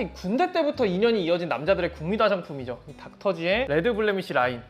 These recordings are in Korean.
사실 군대 때부터 인연이 이어진 남자들의 국민 화장품이죠. 이 닥터지의 레드 블레미시 라인.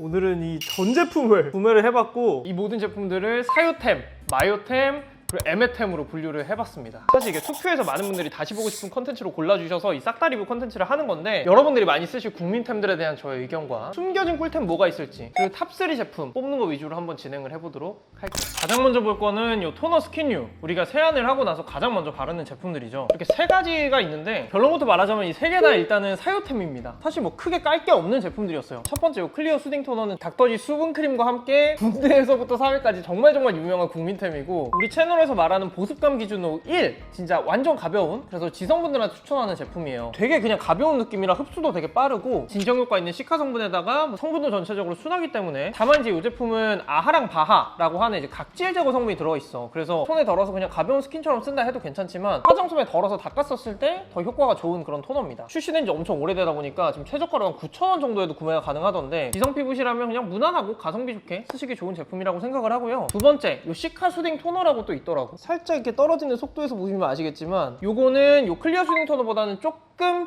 오늘은 이 전 제품을 구매를 해봤고 이 모든 제품들을 사요템, 마요템, 에메템으로 분류를 해봤습니다. 사실 이게 투표에서 많은 분들이 다시 보고 싶은 컨텐츠로 골라주셔서 이 싹다 리뷰 컨텐츠를 하는 건데 여러분들이 많이 쓰실 국민템들에 대한 저의 의견과 숨겨진 꿀템 뭐가 있을지 그리고 탑3 제품 뽑는 거 위주로 한번 진행을 해보도록 할게요. 가장 먼저 볼 거는 이 토너 스킨유. 우리가 세안을 하고 나서 가장 먼저 바르는 제품들이죠. 이렇게 세 가지가 있는데 결론부터 말하자면 이 세 개 다 일단은 사요템입니다. 사실 뭐 크게 깔 게 없는 제품들이었어요. 첫 번째 이 클리어 수딩 토너는 닥터지 수분 크림과 함께 군대에서부터 3회까지 정말 정말 유명한 국민템이고 우리 채널에 서 말하는 보습감 기준으로 1 진짜 완전 가벼운 그래서 지성분들한테 추천하는 제품이에요. 되게 그냥 가벼운 느낌이라 흡수도 되게 빠르고 진정 효과 있는 시카 성분에다가 뭐 성분도 전체적으로 순하기 때문에 다만 이제 이 제품은 아하랑 바하라고 하는 이제 각질 제거 성분이 들어있어. 그래서 손에 덜어서 그냥 가벼운 스킨처럼 쓴다 해도 괜찮지만 화장솜에 덜어서 닦았었을 때 더 효과가 좋은 그런 토너입니다. 출시된 지 엄청 오래되다 보니까 지금 최저가로 한 9,000원 정도에도 구매가 가능하던데 지성 피부시라면 그냥 무난하고 가성비 좋게 쓰시기 좋은 제품이라고 생각을 하고요. 두 번째, 이 시카 수딩 토너라고 또 있 더라고. 살짝 이렇게 떨어지는 속도에서 보시면 아시겠지만 요거는 요 클리어 수딩 토너보다는 조금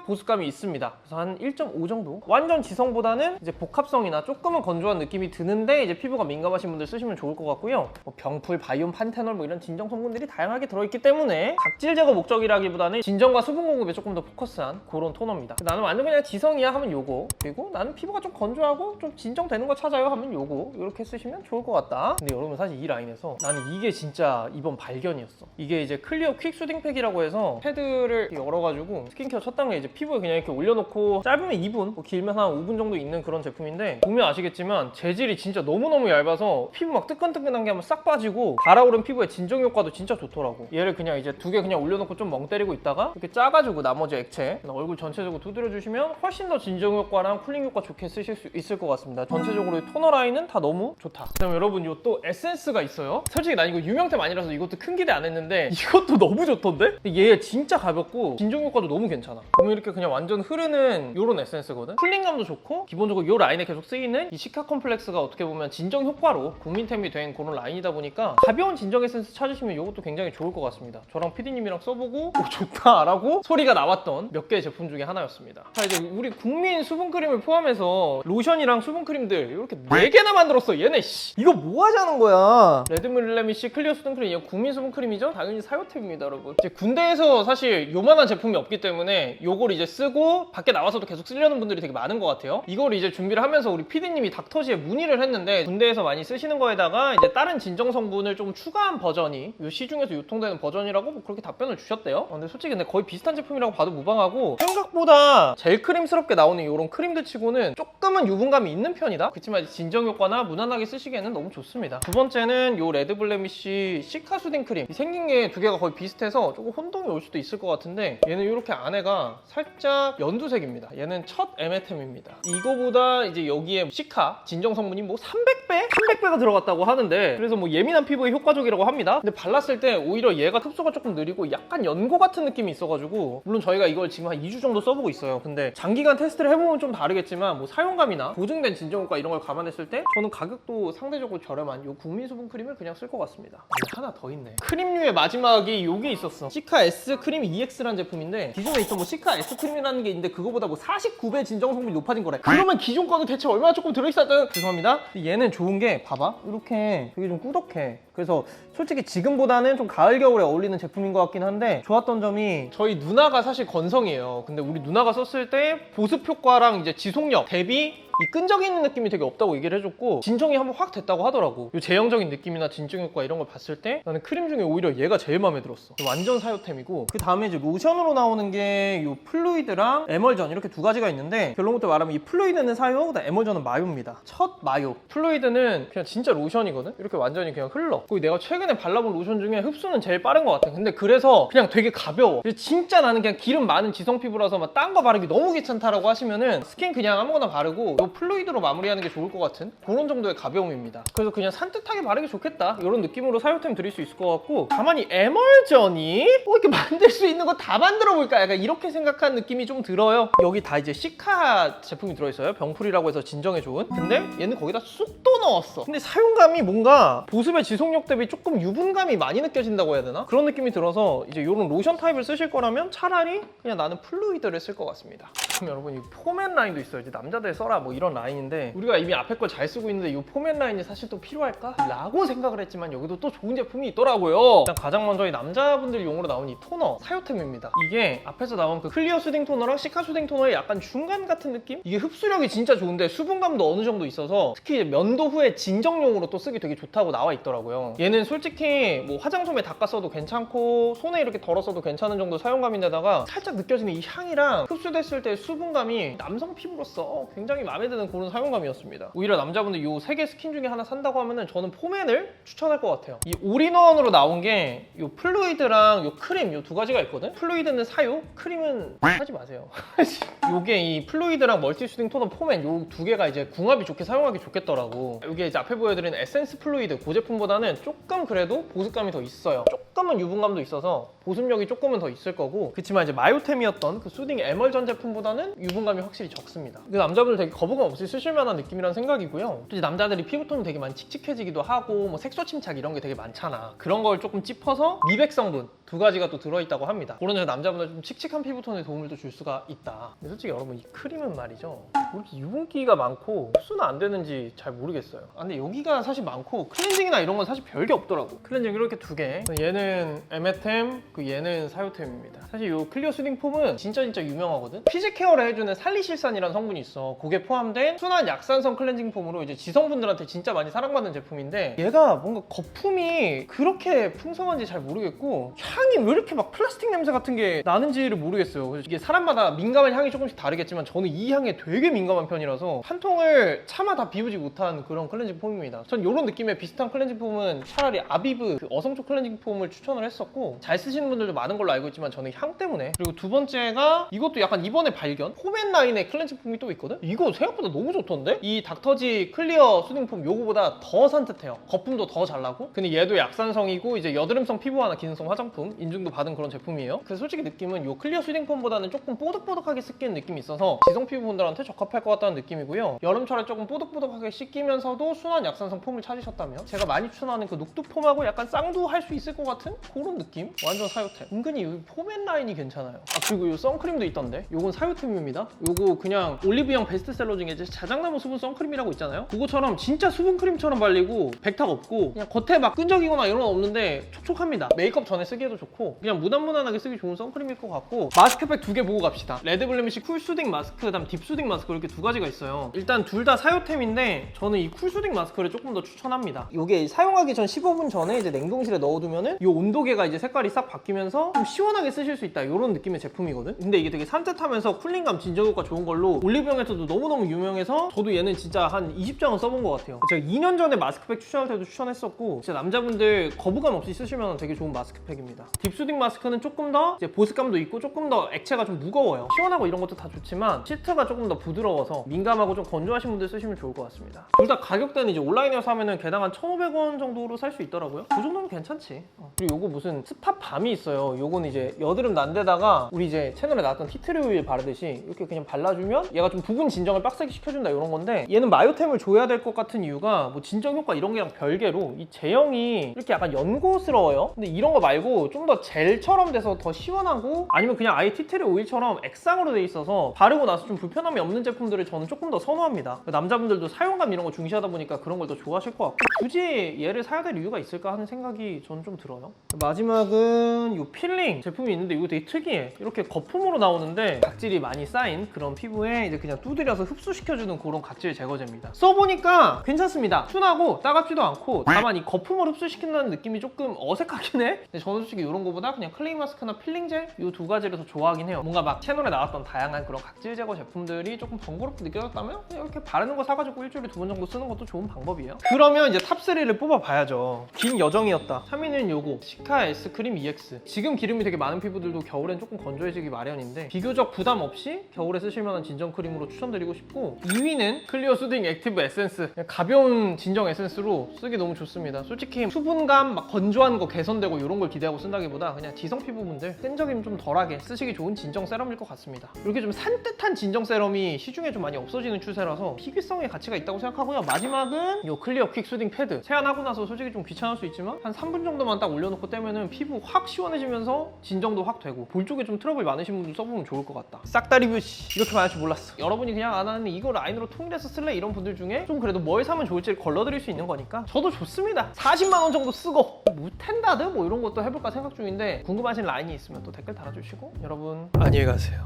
보습감이 있습니다. 그래서 한 1.5 정도? 완전 지성보다는 이제 복합성이나 조금은 건조한 느낌이 드는데 이제 피부가 민감하신 분들 쓰시면 좋을 것 같고요. 뭐 병풀, 바이옴, 판테놀 뭐 이런 진정 성분들이 다양하게 들어있기 때문에 각질 제거 목적이라기보다는 진정과 수분 공급에 조금 더 포커스한 그런 토너입니다. 나는 완전 그냥 지성이야 하면 요거 그리고 나는 피부가 좀 건조하고 좀 진정되는 거 찾아요 하면 요거 이렇게 쓰시면 좋을 것 같다. 근데 여러분 사실 이 라인에서 나는 이게 진짜 이번 발견이었어. 이게 이제 클리어 퀵 수딩 팩이라고 해서 패드를 열어가지고 스킨케어 첫 단계 이제 피부에 그냥 이렇게 올려놓고 짧으면 2분, 뭐 길면 한 5분 정도 있는 그런 제품인데 보면 아시겠지만 재질이 진짜 너무너무 얇아서 피부 막 뜨끈뜨끈한 게 한번 싹 빠지고 달아오른 피부에 진정 효과도 진짜 좋더라고. 얘를 그냥 이제 두 개 그냥 올려놓고 좀 멍 때리고 있다가 이렇게 짜가지고 나머지 액체 얼굴 전체적으로 두드려 주시면 훨씬 더 진정 효과랑 쿨링 효과 좋게 쓰실 수 있을 것 같습니다. 전체적으로 이 토너 라인은 다 너무 좋다. 그다음 여러분 이 또 에센스가 있어요. 솔직히 난 이거 유명템 아니라서 이것도 큰 기대 안 했는데 이것도 너무 좋던데? 근데 얘 진짜 가볍고 진정 효과도 너무 괜찮아. 보면 이렇게 그냥 완전 흐르는 이런 에센스거든. 쿨링감도 좋고 기본적으로 이 라인에 계속 쓰이는 이 시카 컴플렉스가 어떻게 보면 진정 효과로 국민템이 된 그런 라인이다 보니까 가벼운 진정 에센스 찾으시면 이것도 굉장히 좋을 것 같습니다. 저랑 PD님이랑 써보고 오 좋다 라고 소리가 나왔던 몇 개의 제품 중에 하나였습니다. 자 이제 우리 국민 수분크림을 포함해서 로션이랑 수분크림들 이렇게 네 개나 만들었어. 얘네 씨 이거 뭐 하자는 거야? 레드밀레미씨 클리어 수분크림 이거 국민 수분크림이죠? 당연히 사요템입니다, 여러분. 이제 군대에서 사실 요만한 제품이 없기 때문에 요걸 이제 쓰고 밖에 나와서도 계속 쓰려는 분들이 되게 많은 것 같아요. 이걸 이제 준비를 하면서 우리 PD님이 닥터지에 문의를 했는데 군대에서 많이 쓰시는 거에다가 이제 다른 진정 성분을 좀 추가한 버전이 요 시중에서 유통되는 버전이라고 뭐 그렇게 답변을 주셨대요. 어, 근데 솔직히 근데 거의 비슷한 제품이라고 봐도 무방하고 생각보다 젤 크림스럽게 나오는 이런 크림들 치고는 조금은 유분감이 있는 편이다. 그렇지만 진정 효과나 무난하게 쓰시기에는 너무 좋습니다. 두 번째는 요 레드 블레미쉬 시카 수딩 크림. 이 생긴 게 두 개가 거의 비슷해서 조금 혼동이 올 수도 있을 것 같은데 얘는 이렇게 안에가 살짝 연두색입니다. 얘는 첫 에메템입니다. 이거보다 이제 여기에 시카 진정 성분이 뭐 300배? 300배가 들어갔다고 하는데 그래서 뭐 예민한 피부에 효과적이라고 합니다. 근데 발랐을 때 오히려 얘가 흡수가 조금 느리고 약간 연고 같은 느낌이 있어가지고 물론 저희가 이걸 지금 한 2주 정도 써보고 있어요. 근데 장기간 테스트를 해보면 좀 다르겠지만 뭐 사용감이나 보증된 진정 효과 이런 걸 감안했을 때 저는 가격도 상대적으로 저렴한 요 국민 수분 크림을 그냥 쓸 것 같습니다. 아, 하나 더 있네. 크림류의 마지막이 요게 있었어. 시카 S 크림 EX라는 제품인데 기존에 있던 뭐 시카 S 크림이라는 게 있는데 그거보다 뭐 49배 진정 성분이 높아진 거래. 그러면 기존 거는 대체 얼마나 조금 들어있었던 죄송합니다. 얘는 좋은 게 봐봐 이렇게 되게 좀 꾸덕해. 그래서 솔직히 지금보다는 좀 가을 겨울에 어울리는 제품인 것 같긴 한데 좋았던 점이 저희 누나가 사실 건성이에요. 근데 우리 누나가 썼을 때 보습 효과랑 이제 지속력 대비 이 끈적이 있는 느낌이 되게 없다고 얘기를 해줬고 진정이 한번 확 됐다고 하더라고. 이 제형적인 느낌이나 진정 효과 이런 걸 봤을 때 나는 크림 중에 오히려 얘가 제일 마음에 들었어. 완전 사요템이고 그 다음에 이제 로션으로 나오는 게 이 플루이드랑 에멀전 이렇게 두 가지가 있는데 결론부터 말하면 이 플루이드는 사요 그다음 에멀전은 마요입니다. 첫 마요. 플루이드는 그냥 진짜 로션이거든? 이렇게 완전히 그냥 흘러. 그리고 내가 최근에 발라본 로션 중에 흡수는 제일 빠른 것 같아. 근데 그래서 그냥 되게 가벼워. 진짜 나는 그냥 기름 많은 지성 피부라서 막 딴 거 바르기 너무 귀찮다라고 하시면은 스킨 그냥 아무거나 바르고 플루이드로 마무리하는 게 좋을 것 같은 그런 정도의 가벼움입니다. 그래서 그냥 산뜻하게 바르기 좋겠다 이런 느낌으로 사요템 드릴 수 있을 것 같고 이 에멀전이 뭐 이렇게 만들 수 있는 거 다 만들어 볼까 약간 이렇게 생각한 느낌이 좀 들어요. 여기 다 이제 시카 제품이 들어있어요. 병풀이라고 해서 진정에 좋은. 근데 얘는 거기다 쑥도 넣었어. 근데 사용감이 뭔가 보습의 지속력 대비 조금 유분감이 많이 느껴진다고 해야 되나? 그런 느낌이 들어서 이제 이런 로션 타입을 쓰실 거라면 차라리 그냥 나는 플루이드를 쓸 것 같습니다. 그럼 여러분 이 포맨 라인도 있어요. 이제 남자들 써라 뭐 이런 라인인데 우리가 이미 앞에 걸 잘 쓰고 있는데 이 포맨 라인이 사실 또 필요할까? 라고 생각을 했지만 여기도 또 좋은 제품이 있더라고요. 일단 가장 먼저 이 남자분들 용으로 나온 이 토너 사요템입니다. 이게 앞에서 나온 그 클리어 수딩 토너랑 시카 수딩 토너의 약간 중간 같은 느낌? 이게 흡수력이 진짜 좋은데 수분감도 어느 정도 있어서 특히 면도 후에 진정용으로 또 쓰기 되게 좋다고 나와 있더라고요. 얘는 솔직히 뭐 화장솜에 닦아 써도 괜찮고 손에 이렇게 덜어 써도 괜찮은 정도 사용감인데다가 살짝 느껴지는 이 향이랑 흡수됐을 때 수분감이 남성 피부로서 굉장히 마음에 드는 그런 사용감이었습니다. 오히려 남자분들 이 세 개 스킨 중에 하나 산다고 하면은 저는 포맨을 추천할 것 같아요. 이 올인원으로 나온 게 이 플루이드랑 이 크림 이 두 가지가 있거든. 플루이드는 사요, 크림은 하지 마세요. 요게 이 플루이드랑 멀티 수딩 토너 포맨 요두 개가 이제 궁합이 좋게 사용하기 좋겠더라고. 이게 이제 앞에 보여드린 에센스 플루이드 그 제품보다는 조금 그래도 보습감이 더 있어요. 조금은 유분감도 있어서 보습력이 조금은 더 있을 거고 그렇지만 이제 마요템이었던 그 수딩 에멀전 제품보다는 유분감이 확실히 적습니다. 그 남자분들 되게 거부감 없이 쓰실 만한 느낌이란 생각이고요. 또 남자들이 피부톤이 되게 많이 칙칙해지기도 하고 뭐 색소 침착 이런 게 되게 많잖아. 그런 걸 조금 짚어서 미백 성분 두 가지가 또 들어있다고 합니다. 그런 점에서 남자분들 좀 칙칙한 피부톤에 도움을 또 줄 수가 있다. 근데 솔직히 여러분 이 크림은 말이죠. 왜 이렇게 유분기가 많고 흡수는 안 되는지 잘 모르겠어요. 아, 근데 여기가 사실 많고 클렌징이나 이런 건 사실 별게 없더라고. 클렌징 이렇게 두 개. 얘는 에메템, 그 얘는 사요템입니다. 사실 이 클리어 수딩 폼은 진짜 진짜 유명하거든. 피지 케어 를 해주는 살리실산이라는 성분이 있어. 그게 포함된 순한 약산성 클렌징 폼으로 이제 지성분들한테 진짜 많이 사랑받는 제품인데 얘가 뭔가 거품이 그렇게 풍성한지 잘 모르겠고 향이 왜 이렇게 막 플라스틱 냄새 같은 게 나는지를 모르겠어요. 그래서 이게 사람마다 민감한 향이 조금씩 다르겠지만 저는 이 향에 되게 민감한 편이라서 한 통을 차마 다 비우지 못한 그런 클렌징 폼입니다. 전 이런 느낌의 비슷한 클렌징 폼은 차라리 아비브 그 어성초 클렌징 폼을 추천을 했었고 잘 쓰시는 분들도 많은 걸로 알고 있지만 저는 향 때문에 그리고 두 번째가 이것도 약간 이번에 발견 포맨 라인의 클렌징 폼이 또 있거든? 이거 생각보다 너무 좋던데? 이 닥터지 클리어 수딩 폼 요거보다 더 산뜻해요. 거품도 더 잘 나고 근데 얘도 약산성이고 이제 여드름성 피부와나 기능성 화장품 인증도 받은 그런 제품이에요. 그래서 솔직히 느낌은 요 클리어 수딩 폼보다는 조금 뽀득뽀득하게 씻기는 느낌이 있어서 지성 피부분들한테 적합할 것 같다는 느낌이고요. 여름철에 조금 뽀득뽀득하게 씻기면서도 순한 약산성 폼을 찾으셨다면 제가 많이 추천하는 그 녹두 폼하고 약간 쌍두할 수 있을 것 같은 그런 느낌? 완전 사요템. 은근히 이 포맨 라인이 괜찮아요. 아 그리고 요 선크림도 있던데 요건 사요템 입니다. 요거 그냥 올리브영 베스트셀러 중에 자작나무 수분 선크림이라고 있잖아요. 그거처럼 진짜 수분 크림처럼 발리고 백탁 없고 그냥 겉에 막 끈적이거나 이런 건 없는데 촉촉합니다. 메이크업 전에 쓰기에도 좋고 그냥 무난무난하게 쓰기 좋은 선크림일 것 같고 마스크팩 두 개 보고 갑시다. 레드블레미시 쿨수딩 마스크 그다음 딥수딩 마스크 이렇게 두 가지가 있어요. 일단 둘 다 사요템인데 저는 이 쿨수딩 마스크를 조금 더 추천합니다. 이게 사용하기 전 15분 전에 이제 냉동실에 넣어두면은 이 온도계가 이제 색깔이 싹 바뀌면서 좀 시원하게 쓰실 수 있다 이런 느낌의 제품이거든. 근데 이게 되게 산뜻하면서 쿨링 감 진정 효과 좋은 걸로 올리브영에서도 너무너무 유명해서 저도 얘는 진짜 한 20장은 써본 것 같아요. 제가 2년 전에 마스크팩 추천할 때도 추천했었고 진짜 남자분들 거부감 없이 쓰시면 되게 좋은 마스크팩입니다. 딥수딩 마스크는 조금 더 이제 보습감도 있고 조금 더 액체가 좀 무거워요. 시원하고 이런 것도 다 좋지만 시트가 조금 더 부드러워서 민감하고 좀 건조하신 분들 쓰시면 좋을 것 같습니다. 둘 다 가격대는 이제 온라인에서 사면은 개당 한 1,500원 정도로 살 수 있더라고요. 그 정도면 괜찮지. 어. 그리고 요거 무슨 스팟 밤이 있어요. 요거는 이제 여드름 난 데다가 우리 이제 채널에 나왔던 티트리 오일 바르듯이 이렇게 그냥 발라주면 얘가 좀 부분 진정을 빡세게 시켜준다 이런 건데 얘는 마요템을 줘야 될 것 같은 이유가 뭐 진정 효과 이런 게랑 별개로 이 제형이 이렇게 약간 연고스러워요. 근데 이런 거 말고 좀 더 젤처럼 돼서 더 시원하고 아니면 그냥 아예 티트리 오일처럼 액상으로 돼 있어서 바르고 나서 좀 불편함이 없는 제품들을 저는 조금 더 선호합니다. 남자분들도 사용감 이런 거 중시하다 보니까 그런 걸 더 좋아하실 것 같고 굳이 얘를 사야 될 이유가 있을까 하는 생각이 저는 좀 들어요. 마지막은 이 필링 제품이 있는데 이거 되게 특이해. 이렇게 거품으로 나오는데 각질이 많이 쌓인 그런 피부에 이제 그냥 두드려서 흡수시켜주는 그런 각질 제거제입니다. 써보니까 괜찮습니다. 순하고 따갑지도 않고 다만 이 거품을 흡수시킨다는 느낌이 조금 어색하긴 해. 근데 저는 솔직히 이런 거보다 그냥 클레이 마스크나 필링 젤 이 두 가지를 더 좋아하긴 해요. 뭔가 막 채널에 나왔던 다양한 그런 각질 제거 제품들이 조금 번거롭게 느껴졌다면 이렇게 바르는 거 사가지고 일주일에 두 번 정도 쓰는 것도 좋은 방법이에요. 그러면 이제 탑3를 뽑아봐야죠. 긴 여정이었다. 3위는 요거 시카 S 크림 EX. 지금 기름이 되게 많은 피부들도 겨울엔 조금 건조해지기 마련인데 비교적 부담 없이 없이 겨울에 쓰실 만한 진정 크림으로 추천드리고 싶고 2위는 클리어 수딩 액티브 에센스. 가벼운 진정 에센스로 쓰기 너무 좋습니다. 솔직히 수분감 막 건조한 거 개선되고 이런 걸 기대하고 쓴다기보다 그냥 지성 피부분들 끈적임 좀 덜하게 쓰시기 좋은 진정 세럼일 것 같습니다. 이렇게 좀 산뜻한 진정 세럼이 시중에 좀 많이 없어지는 추세라서 희귀성의 가치가 있다고 생각하고요. 마지막은 이 클리어 퀵 수딩 패드. 세안하고 나서 솔직히 좀 귀찮을 수 있지만 한 3분 정도만 딱 올려놓고 떼면은 피부 확 시원해지면서 진정도 확 되고 볼 쪽에 좀 트러블 많으신 분들 써보면 좋을 것 같다. 싹다 리뷰 씨. 이렇게 많을 줄 몰랐어. 여러분이 그냥 아 나는 이거 라인으로 통일해서 쓸래? 이런 분들 중에 좀 그래도 뭘 사면 좋을지 를 걸러드릴 수 있는 거니까 저도 좋습니다. 40만 원 정도 쓰고. 무텐다드? 뭐 이런 것도 해볼까 생각 중인데 궁금하신 라인이 있으면 또 댓글 달아주시고. 여러분. 안녕히 가세요